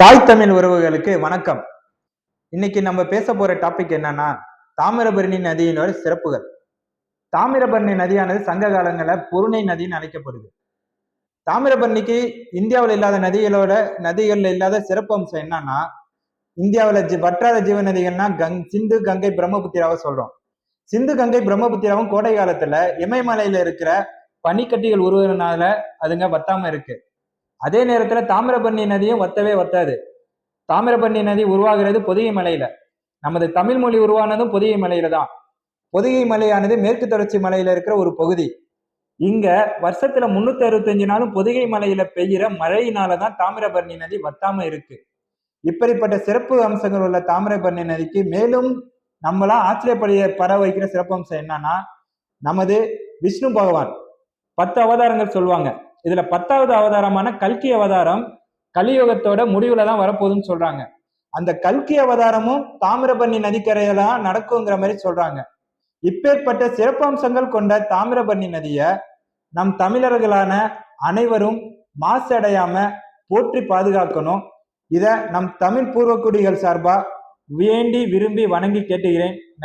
தாய் தமிழ் உறவுகளுக்கு வணக்கம். இன்னைக்கு நம்ம பேச போற டாபிக் என்னன்னா தாமிரபரணி நதியினோட சிறப்புகள். தாமிரபரணி நதியானது சங்க காலங்களில் பொருணை நதின்னு அழைக்கப்படுது. தாமிரபரணிக்கு இந்தியாவில் இல்லாத நதிகளோட நதிகள்ல இல்லாத சிறப்பு அம்சம் என்னன்னா இந்தியாவில் ஜி வற்றாத ஜீவ நதிகள்னா கங் சிந்து கங்கை பிரம்மபுத்திராவை சொல்றோம். சிந்து கங்கை பிரம்மபுத்திராவும் கோடை காலத்துல இமயமலையில இருக்கிற பனிக்கட்டிகள் உருவதுனால அதுங்க வத்தாம இருக்கு. அதே நேரத்துல தாமிரபரணி நதியும் வத்தவே வத்தாது தாமிரபரணி நதி உருவாகிறது பொதிகை மலையில. நமது தமிழ் மொழி உருவானதும் பொதிகை மலையில தான். பொதிகை மலையானது மேற்கு தொடர்ச்சி மலையில இருக்கிற ஒரு பகுதி. இங்க வருஷத்துல முன்னூத்தி அறுபத்தஞ்சு நாளும் பொதிகை மலையில பெய்கிற மழையினாலதான் தாமிரபரணி நதி வத்தாம இருக்கு. இப்படிப்பட்ட சிறப்பு அம்சங்கள் உள்ள தாமிரபரணி நதிக்கு மேலும் நம்மளாம் ஆச்சரியப்படைய பர வைக்கிற சிறப்பு அம்சம் என்னன்னா நமது விஷ்ணு பகவான். பத்து அவதாரங்கள் சொல்லுவாங்க. இதுல பத்தாவது அவதாரமான கல்கி அவதாரம் கலியுகத்தோட முடிவுல தான் வரப்போகுதுன்னு சொல்றாங்க. அந்த கல்கி அவதாரமும் தாமிரபரணி நதிக்கரையில நடக்குங்கிற மாதிரி சொல்றாங்க. இப்பேற்பட்ட சிறப்பம்சங்கள் கொண்ட தாமிரபரணி நதிய நம் தமிழர்களான அனைவரும் மாசடையாம போற்றி பாதுகாக்கணும். இத நம் தமிழ் பூர்வக்குடிகள் சார்பா வேண்டி விரும்பி வணங்கி கேட்டுகிறேன்.